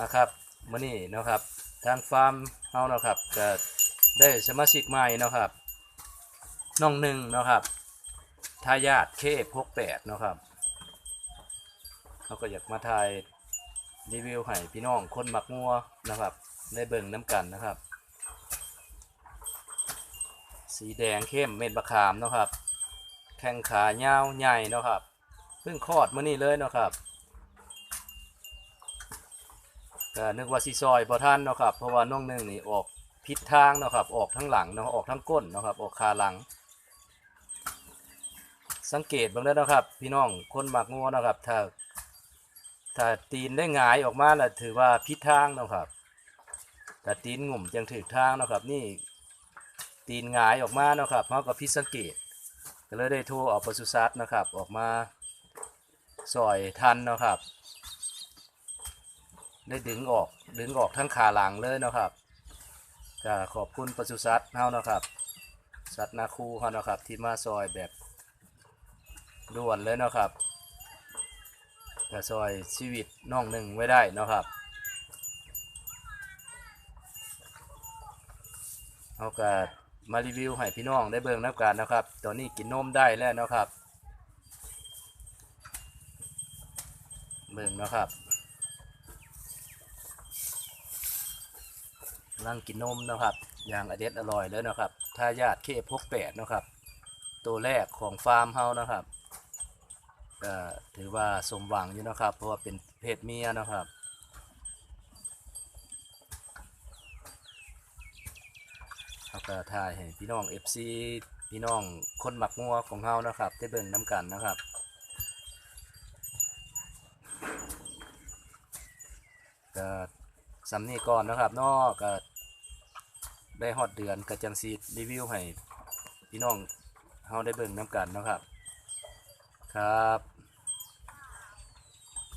นะครับมื้อนี้นะครับทางฟาร์มเฮาเนาะครับก็ได้สมาชิกใหม่เนาะครับน้องหนึ่งเนาะครับทายาทเคพกแปดเนาะครับเขาก็อยากมาถ่ายรีวิวให้พี่น้องคนหมักงัวนะครับได้เบิ่งน้ำกันนะครับ สีแดงเข้มเม็ดบะขามเนาะครับ แข้งขายาวใหญ่เนาะครับเพิ่งคลอดเมื่อนี้เลยเนาะครับ ก็นึกว่าซีซอยพอท่านเนาะครับเพราะว่าน้องหนึ่งนี่ออกพิษทางเนาะครับออกทั้งหลังเนาะออกทั้งก้นเนาะครับออกคาหลัง สังเกตบ้างแล้วนะครับ พี่น้องคนหมักงัวนะครับ ถ้าถ้าตีนได้หงายออกมาแล้วถือว่าพิษทางเนาะครับแต่ตีนงุ่มจังถือทางเนาะครับ นี่ตีนหงายออกมาเนาะครับเขาก็พิดสังเกตก็เลยได้โทรเอาปศุสัตว์นะครับ ออกมาซอยทันเนาะครับ ได้ดึงออกดึงออกทั้งขาหลังเลยนะครับก็ขอบคุณปศุสัตว์เฮาเนาะครับ สัตว์นาคูเฮาเนาะครับ ที่มาซอยแบบด่วนเลยเนาะครับก็ซอยชีวิตน้องหนึ่งไว้ได้เนาะครับเอาก็มารีวิวให้พี่น้องได้เบิ่งน้ำกันนะครับ ตอนนี้กินนมได้แล้วเนาะครับ เบิ่งเนาะครับ ร่งกินนมนะครับอย่างอเด็ดอร่อยเลยนะครับทายาทเคพกแปดนะครับ ตัวแรกของฟาร์มเฮานะครับก็ถือว่าสมหวังอยู่นะครับ เพราะว่าเป็นเพศเมียนะครับเขาก็ถ่ายให้พี่น้อง FC พี่น้องคนหมักงัวของเฮานะครับ ได้เบิ่งน้ำกันนะครับก็สำนีก่อนนะครับนอกก็ ได้ฮอดเดือนก็จังซีรีวิวให้พี่น้องเฮาได้เบิ่งน้ำกันนะครับ ครับ